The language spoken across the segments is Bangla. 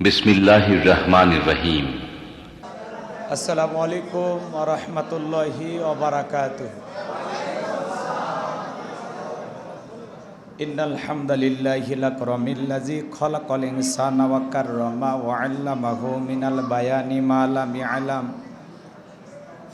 বিসমিল্লাহির রহমানির রহিম আসসালামু আলাইকুম রহমতুল্লাহি ওবরাকাত إن الحمد لله الأكرم الذي خلق الإنسان وكرمه وعلمه من البيان ما لم يعلم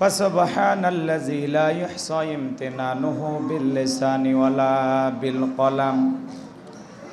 فسبحان الذي لا يحصى امتنانه باللسان ولا بالقلم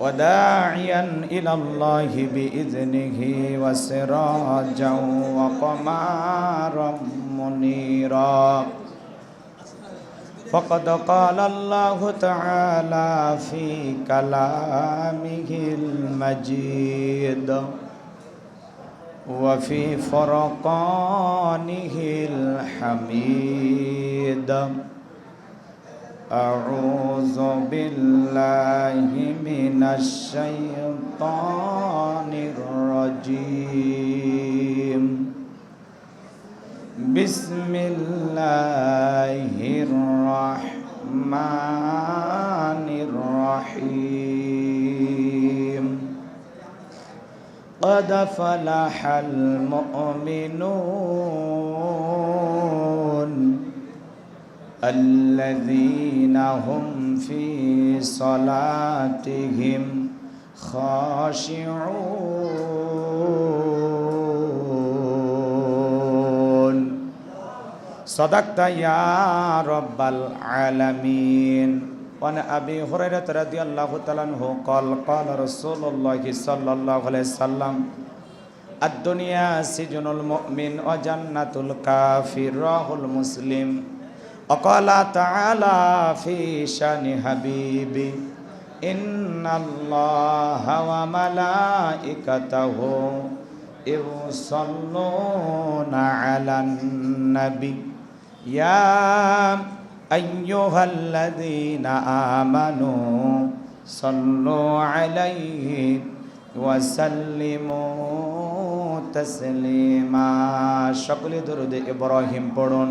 وداعيا إلى الله بإذنه وسراجا وقمارا منيرا فقد قال الله تعالى في كلامه المجيد وفي فرقانه الحميد أعوذ بالله من الشيطان الرجيم. بسم الله الرحمن الرحيم. قد فلح المؤمنون الذين هم في صلاتهم خاشعون صدقت يا رب العالمين وعن ابي هريره رضي الله تعالى عنه قال قال رسول الله صلى الله عليه وسلم الدنيا سجن المؤمن وجنة الكافر رواه المسلم وقال تعالى في شان حبيبي إن الله وملائكته يصلون على النبي يا أيها الذين آمنوا صلوا عليه وسلموا تسليما شكل درود إبراهيم পড়ুন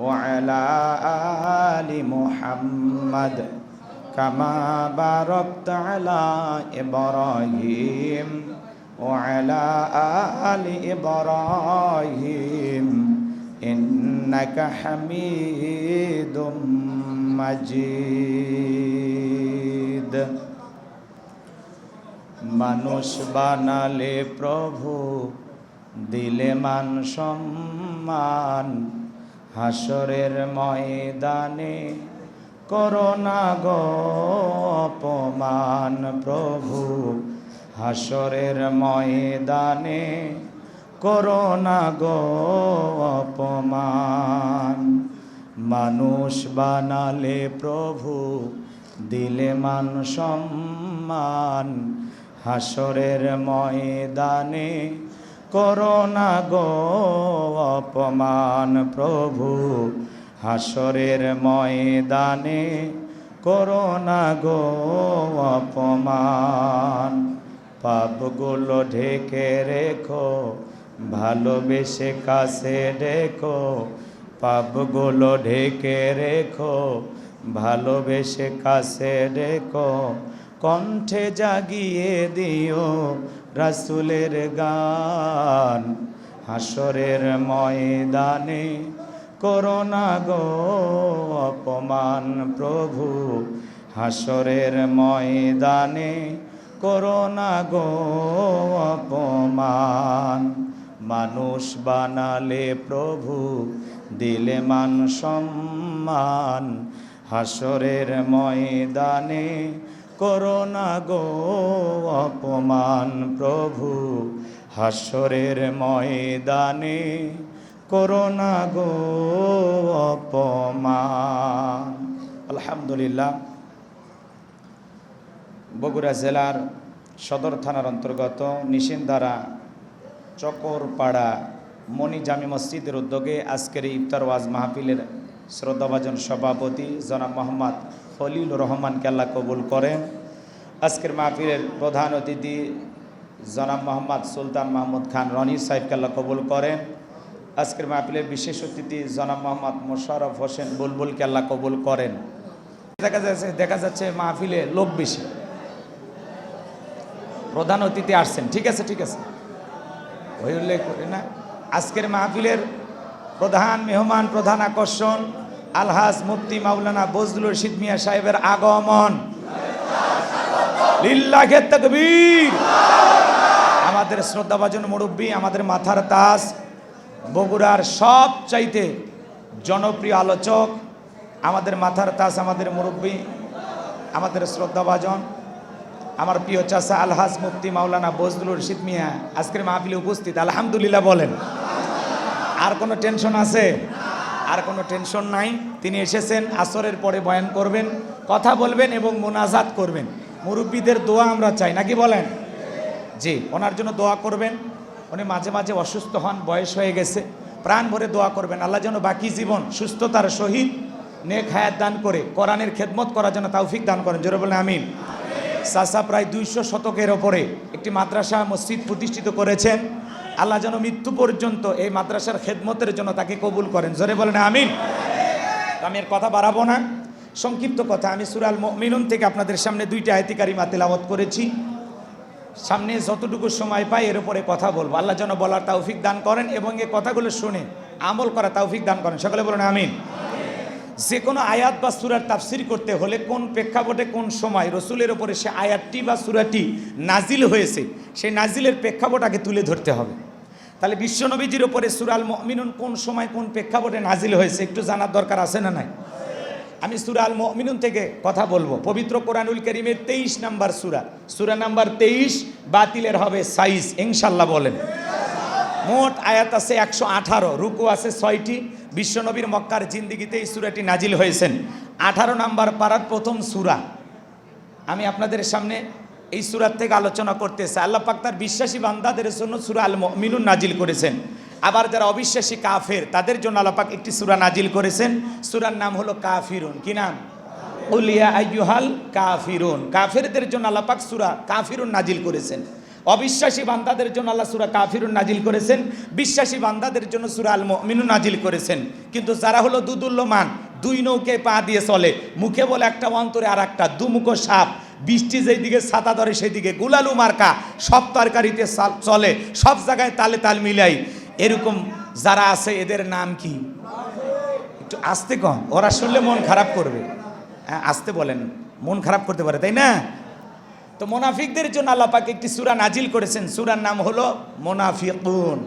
وعلى آل محمد كما باركت على إبراهيم وعلى آل إبراهيم إنك حميد مجيد মানুষ বানালে প্রভু দিলে মান সম্মান হাসরের ময়দানে করোনা গো অপমান প্রভু। হাসরের ময়দানে করোনা গো অপমান মানুষ বানালে প্রভু, দিলে মান সম্মান। হাসরের ময়দানে করোনা গো অপমান প্রভু, হাসরের ময়দানে করোনা গো অপমান। পাপগুলো ঢেকে রেখো, ভালোবেসে কাছে ডেকো। পাপগুলো ঢেকে রেখো, ভালোবেসে কাছে ডেকো। কণ্ঠে জাগিয়ে দিও রাসুলের গান হাসরের ময়দানে করোনা গো অপমান প্রভু হাসরের ময়দানে করোনা গো অপমান মানুষ বানালে প্রভু দিলে মান সম্মান হাসরের ময়দানে করোনা গো অপমান প্রভু, হাসরের ময়দানে করোনা গো অপমান। আলহামদুলিল্লাহ, বগুড়া জেলার সদর থানার অন্তর্গত নিশিন্দারা চকরপাড়া মণি জামি মসজিদের উদ্যোগে আজকের ইফতার ওয়াজ মাহফিলের শ্রদ্ধাভাজন সভাপতি জনাব মোহাম্মদ খলিল রহমানকে আল্লাহ কবুল করেন। আজকের মাহফিলের প্রধান অতিথি জনাব মোহাম্মদ সুলতান মাহমুদ খান রনি সাহেবকে আল্লাহ কবুল করেন। আজকের মাহফিলের বিশেষ অতিথি জনাব মোহাম্মদ মোশারফ হোসেন বুলবুলকে আল্লাহ কবুল করেন। দেখা যাচ্ছে দেখা যাচ্ছে মাহফিলে লোক বেশি। প্রধান অতিথি আসছেন। ঠিক আছে ঠিক আছে। ওই উল্লেখ করি না। আজকের মাহফিলের প্রধান, মেহমান, প্রধান আকর্ষণ আলহাজ মুফতি মাওলানা বজলুর রশিদ মিয়া সাহেবের আগমন। লিল্লাহে তাকবীর। আমাদের শ্রদ্ধাভাজন মুরব্বী, আমাদের মাথার তাস বগুড়ার সব চাইতে জনপ্রিয় আলোচক, আমাদের মাথার তাস আমাদের মুরব্বী, আমাদের শ্রদ্ধাভাজন, আমার প্রিয় চাষা আলহাজ মুফতি মাওলানা বজলুর রশিদ আজকের মাহফিলে উপস্থিত। আলহামদুলিল্লাহ বলেন। আর কোনো টেনশন আছে? আর কোনো টেনশন নাই। তিনি এসেছেন, আসরের পরে বয়ান করবেন, কথা বলবেন এবং মোনাজাত করবেন। মুরব্বীদের দোয়া আমরা চাই, নাকি বলেন? জি, ওনার জন্য দোয়া করবেন। উনি মাঝে মাঝে অসুস্থ হন, বয়স হয়ে গেছে। প্রাণ ভরে দোয়া করবেন, আল্লাহ যেন বাকি জীবন সুস্থতার সহিত নেক হায়াত দান করে, কোরআনের খেদমত করার জন্য তৌফিক দান করেন। জোরে বলেন, আমিন। সাসা প্রায় দুইশো শতকের ওপরে একটি মাদ্রাসা, মসজিদ প্রতিষ্ঠিত করেছেন। আল্লাহ যেন মৃত্যু পর্যন্ত এই মাদ্রাসার খেদমতের জন্য তাকে কবুল করেন। জোরে বলেন আমিন। আমি এর কথা বাড়াবো না। সংক্ষিপ্ত কথা, আমি সুরাল মিনুন থেকে আপনাদের সামনে দুইটা আয়তিকারী মাতিলাবত করেছি। সামনে যতটুকু সময় পাই এর উপরে কথা বলব। আল্লাহ যেন বলার তৌফিক দান করেন এবং এই কথাগুলো শুনে, আমল করা তৌফিক দান করেন। সকলে বলেন আমিন। যে কোনো আয়াত বা সুরার তাফসির করতে হলে কোন প্রেক্ষাপটে কোন সময় রসুলের ওপরে সে আয়াতটি বা সুরাটি নাজিল হয়েছে, সেই নাজিলের প্রেক্ষাপট আগে তুলে ধরতে হবে। তাহলে বিশ্বনবীজির ওপরে সুরাল মমিনুন কোন সময় কোন প্রেক্ষাপটে নাজিল হয়েছে একটু জানার দরকার আছে না নাই? আমি সুরাল মমিনুন থেকে কথা বলব। পবিত্র কোরআনুল করিমের তেইশ নাম্বার সুরা। সুরা নাম্বার তেইশ বাতিলের হবে সাইজ ইনশাল্লাহ বলেন। মোট আয়াত আছে একশো আঠারো, রুকু আছে ছয়টি। বিশ্বনবীর মক্কার জিন্দিগিতে এই সুরাটি নাজিল হয়েছেন। আঠারো নাম্বার পাড়ার প্রথম সুরা। আমি আপনাদের সামনে এই সুরার থেকে আলোচনা করতেছি। আল্লাহ পাক তার বিশ্বাসী বান্দাদের জন্য সুরা আল মিনুন নাজিল করেছেন। আবার যারা অবিশ্বাসী কাফের, তাদের জন্য আল্লাহ পাক একটি সুরা নাজিল করেছেন। সুরার নাম হলো কাফিরুন। কি নাম? উলিয়া আইয়ুহাল কাফিরুন। কাফেরদের জন্য আল্লাহ পাক সুরা কাফিরুন নাজিল করেছেন। অবিশ্বাসী বান্দাদের জন্য আল্লাহ সুরা কাফিরুন নাজিল করেছেন। বিশ্বাসী বান্দাদের জন্য সুরা আল মিনু নাজিল করেছেন। কিন্তু যারা হলো দুদুল্যমান, দুই নৌকে পা দিয়ে চলে, মুখে বলে একটা অন্তরে আর একটা দুমুখো সাপ বৃষ্টি যেই দিকে ছাতা ধরে সেই দিকে গুলালু মার্কা, সব তরকারিতে চলে সব জায়গায় তালে তাল মিলাই। এরকম যারা আছে, এদের নাম কি? একটু আসতে কম ওরা শুনলে মন খারাপ করবে। হ্যাঁ আসতে বলেন, মন খারাপ করতে পারে, তাই না? তো মোনাফিকদের জন্য আল্লাহ পাক একটি সুরা নাজিল করেছেন। সুরার নাম হলো মোনাফিকুন।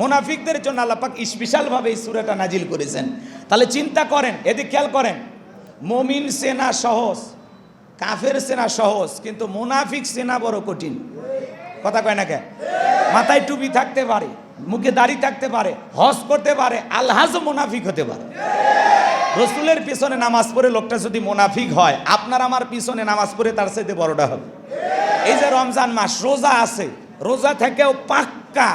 মোনাফিকদের জন্য আল্লাহ পাক স্পেশালভাবে এই সূরাটা নাজিল করেছেন। তাহলে চিন্তা করেন, এদিক খেয়াল করেন, মমিন সেনা সহজ। কাফের সেনা সহজ, কিন্তু মোনাফিক সেনা বড় কঠিন। কথা কয় না কে? মাথায় টুপি থাকতে পারে, মুখে দাড়ি থাকতে পারে, হজ করতে পারে আলহাজ মুনাফিক হতে পারে। রসুলের পিছনে নামাজ পড়ে লোকটা যদি মোনাফিক হয়, আপনার আমার পিছনে নামাজ পড়ে তার সাথে বড়টা হবে। এই যে রমজান মাস, রোজা আছে, রোজা থেকেও পাক্কা,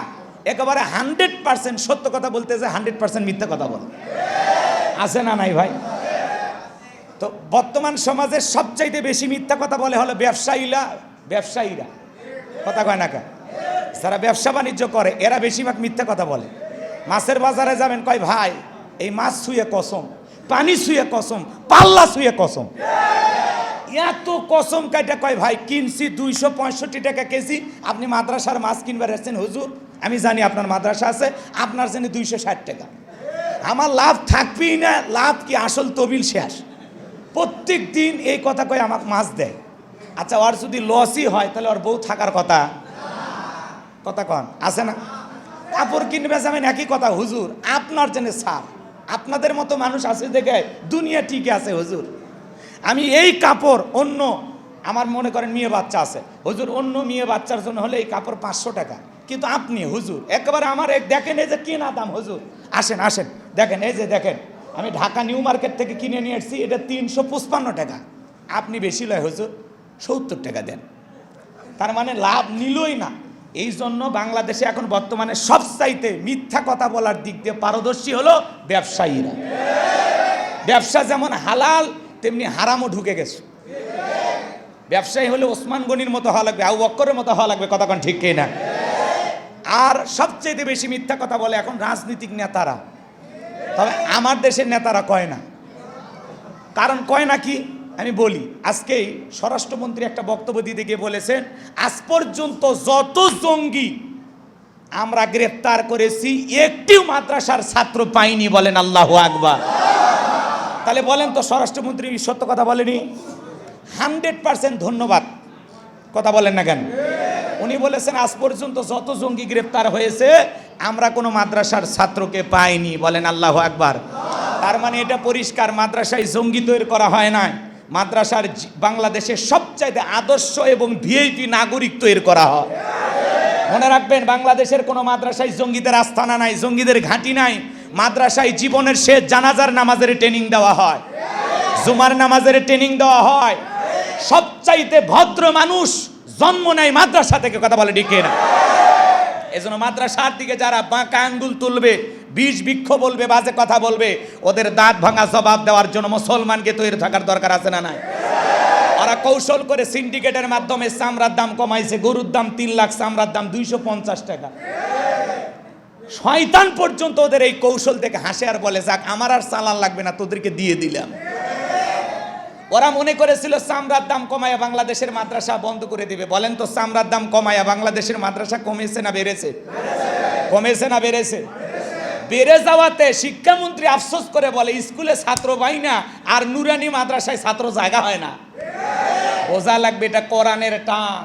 একেবারে হান্ড্রেড পার্সেন্ট সত্য কথা বলতে যে হান্ড্রেড পার্সেন্ট মিথ্যা কথা বলে। আছে না নাই ভাই? তো বর্তমান সমাজের সবচাইতে বেশি মিথ্যা কথা বলে হলো ব্যবসায়ীরা ব্যবসায়ীরা। কথা কয় না কে যারা ব্যবসা বাণিজ্য করে, এরা বেশিরভাগ মিথ্যা কথা বলে। মাছের বাজারে যাবেন, কয়, ভাই, এই মাছ শুয়ে কসম, পানি শুয়ে কসম, পাল্লা শুয়ে কসম। এত কসম কাইটা কয়, ভাই, কিনছি দুইশো পঁয়ষট্টি টাকা কেজি, আপনি মাদ্রাসার মাছ কিনবার এসেছেন, হুজুর? আমি জানি আপনার মাদ্রাসা আছে, আপনার জন্য দুইশো ষাট টাকা। আমার লাভ থাকবেই না, লাভ কি আসল তবিল শেষ? প্রত্যেক দিন এই কথা কয়, আমাকে মাছ দেয় আচ্ছা ওর যদি লসই হয়, তাহলে ওর বউ থাকার কথা। কথা কন, আছে না? কাপড় কিনবে যাবেন একই কথা, হুজুর, আপনার জন্য সার। আপনাদের মতো মানুষ আছে দেখে দুনিয়া ঠিক আছে, হুজুর। আমি এই কাপড় অন্য, আমার মনে করেন মেয়ে বাচ্চা আছে। হুজুর, অন্য মেয়ে বাচ্চার জন্য হলে এই কাপড় পাঁচশো টাকা। কিন্তু আপনি, হুজুর, একেবারে আমার দেখেন, এই যে কেনা দাম, হুজুর। আসেন আসেন, দেখেন, এই যে দেখেন। আমি ঢাকা নিউ মার্কেট থেকে কিনে নিয়ে এসেছি এটা তিনশো পঁচপান্ন টাকা। আপনি বেশি লয় হুজুর সত্তর টাকা দেন। তার মানে লাভ নিলই না। এই জন্য বাংলাদেশে এখন বর্তমানে সবচাইতে মিথ্যা কথা বলার দিক দিয়ে পারদর্শী হলো ব্যবসায়ীরা। ব্যবসা যেমন হালাল, তেমনি হারামও ঢুকে গেছে। ব্যবসায়ী হলে ওসমান গনির মতো হওয়া লাগবে আউ বক্করের মতো হওয়া লাগবে কতক্ষণ ঠিক না আর সবচেয়ে বেশি মিথ্যা কথা বলে এখন রাজনীতিক নেতারা। তবে আমার দেশের নেতারা কয় না? কারণ কয় না কি? আমি বলি, আজকেই স্বরাষ্ট্রমন্ত্রী একটা বক্তব্য দিতে গিয়ে বলেছেন, আজ পর্যন্ত যত জঙ্গি আমরা গ্রেপ্তার করেছি, একটিও মাদ্রাসার ছাত্র পাইনি বলেন আল্লাহ আকবার। তাহলে বলেন তো স্বরাষ্ট্রমন্ত্রী সত্য কথা বলেনি? হান্ড্রেড পার্সেন্ট ধন্যবাদ। কথা বলেন না কেন? উনি বলেছেন, আজ পর্যন্ত যত জঙ্গি গ্রেপ্তার হয়েছে আমরা কোনো মাদ্রাসার ছাত্রকে পাইনি, বলেন আল্লাহ আকবার। তার মানে এটা পরিষ্কার, মাদ্রাসায় জঙ্গি তৈরি করা হয় না মাদ্রাসার বাংলাদেশের সবচাইতে আদর্শ এবং ভিআইপি নাগরিক তৈরি করা হয়। মনে রাখবেন, বাংলাদেশের কোনো মাদ্রাসায় জঙ্গিদের আস্থানা নাই, জঙ্গিদের ঘাঁটি নাই। মাদ্রাসায় জীবনের শেষ জানাজার নামাজের ট্রেনিং দেওয়া হয়। জুমার নামাজের ট্রেনিং দেওয়া হয়। সবচাইতে ভদ্র মানুষ জন্ম নেয় মাদ্রাসা থেকে, কথা বলে ডিকে না এজন্য মাদ্রাসার দিকে যারা বাঁকা আঙ্গুল তুলবে, বিষ বৃক্ষ বলবে, বাজে কথা বলবে, ওদের দাঁত ভাঙা জবাব দেওয়ার জন্য মুসলমানকে তৈরি থাকার দরকার আছে না নাই? ওরা কৌশল করে সিন্ডিকেটের মাধ্যমে চামড়ার দাম কমাইছে, গরুর দাম তিন লাখ, চামড়ার দাম দুইশো পঞ্চাশ টাকা। শয়তান পর্যন্ত ওদের এই কৌশল থেকে হাসে আর বলে, যাক, আমার আর চালান লাগবে না, তোদেরকে দিয়ে দিলাম। ওরা মনে করেছিল চামড়ার দাম কমায়া বাংলাদেশের মাদ্রাসা বন্ধ করে দিবে। বলেন তো চামড়ার দাম কমায়া বাংলাদেশের মাদ্রাসা কমেছে না বেড়েছে? কমেছে না বেড়েছে? বেড়ে যাওয়াতে শিক্ষামন্ত্রী আফসোস করে বলে, স্কুলে ছাত্র পাই না আর নুরানি মাদ্রাসায় ছাত্র জায়গা হয় না। বোঝা লাগবে এটা কোরআনের টান।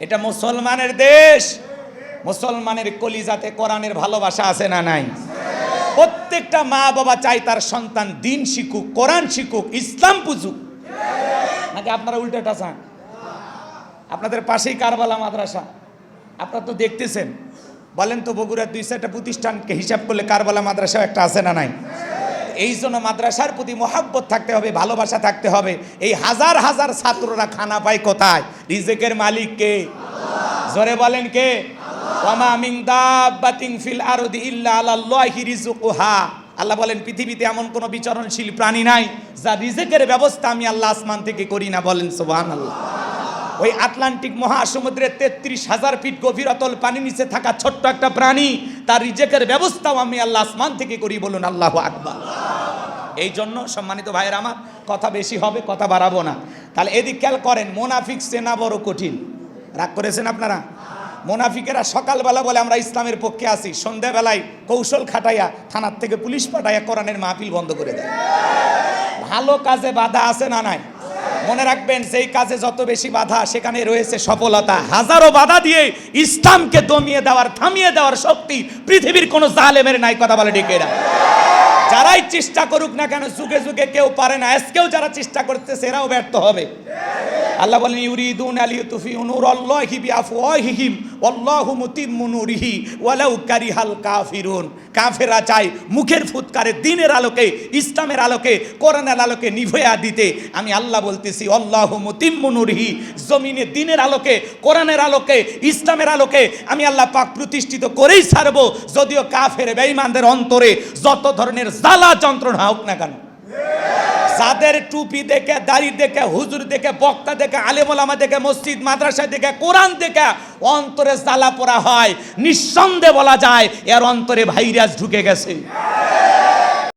এটা মুসলমানের দেশ। মুসলমানের কলিজাতে কোরআনের ভালোবাসা আছে না নাই? প্রত্যেকটা মা বাবা চাই তার সন্তান দিন শিখুক, কোরআন শিখুক, ইসলাম বুঝুক। নাকি আপনারা উল্টাটা চান? আপনাদের পাশেই কারবালা মাদ্রাসা। আপনারা তো দেখতেছেন। বলেন তো বগুড়ার দুই চারটা প্রতিষ্ঠানকে হিসাব করলে কারবালা মাদ্রাসাও একটা আছে না নাই? এই জন্য মাদ্রাসার প্রতি মহাব্বত থাকতে হবে, ভালোবাসা থাকতে হবে। এই হাজার হাজার ছাত্ররা খানা পায় কোথায়? রিজেকের মালিক কে? জোরে বলেন কে? ওয়ামা মিন দাব্বাতিন ফিল আরদি ইল্লা আলাল্লাহি রিজকুহা আল্লাহ বলেন, পৃথিবীতে এমন কোনো বিচরণশীল প্রাণী নাই যা রিজেকের ব্যবস্থা আমি আল্লাহ আসমান থেকে করি না। বলেন সোহান আল্লাহ ওই আটলান্টিক মহাসমুদ্রের তেত্রিশ হাজার ফিট গভীর অতল পানি নিচে থাকা ছোট্ট একটা প্রাণী, তার রিজেকের ব্যবস্থাও আমি আল্লাহ আসমান থেকে করি বলুন, আল্লাহ আকবার। এই জন্য সম্মানিত ভাইয়ের আমার, কথা বেশি হবে, কথা বাড়াবো না। তাহলে এদিক খেয়াল করেন, মোনাফিক সেনা বড় কঠিন। রাগ করেছেন আপনারা? মোনাফিকেরা সকালবেলা বলে, আমরা ইসলামের পক্ষে আসি সন্ধ্যাবেলায় কৌশল খাটাইয়া থানার থেকে পুলিশ পাঠাইয়া কোরআনের মাহফিল বন্ধ করে দেয়। ভালো কাজে বাধা আছে না নাই? মনে রাখবেন সেই কাজে যত বেশি বাধা, সেখানে রয়েছে সফলতা। হাজারো বাধা দিয়ে ইসলামকে দমিয়ে দেওয়ার, থামিয়ে দেওয়ার শক্তি পৃথিবীর কোনো জালেমের নাই, কথা বলে ডেকে এরা যারাই চেষ্টা করুক না কেন, যুগে যুগে কেউ পারে না। আজকেও যারা চেষ্টা করতেছে, এরাও ব্যর্থ হবে। আল্লাহ বলেন, ইউরিদুন আলী তুফি নূর আল্লাহি বিআফওয়াহিহিম আল্লাহু মুতিম্মু নূরিহি, ওয়ালাউ কারিহাল কাফিরুন। কাফেররা চায় মুখের ফুৎকারে, দিনের আলোকে, ইসলামের আলোকে, কোরআনের আলোকে নিভয়া দিতে। আমি আল্লাহ বলতেছি আল্লাহু মুতিম্মু নূরিহি, জমিনে দিনের আলোকে, কোরআনের আলোকে, ইসলামের আলোকে, আমি আল্লাহ পাক প্রতিষ্ঠিত করেই ছাড়বো। যদিও কাফের বেঈমানদের অন্তরে যত ধরনের জ্বালা যন্ত্রণা হোক না কেন। যাদের টুপি দেখে, দাড়ি দেখে, হুজুর দেখে, বক্তা দেখে, আলেমুলামা দেখে, মসজিদ মাদ্রাসা দেখে, কোরআন দেখে অন্তরে জ্বালা পোড়া হয়। নিঃসন্দেহে বলা যায়, এর অন্তরে ভাইরাস ঢুকে গেছে।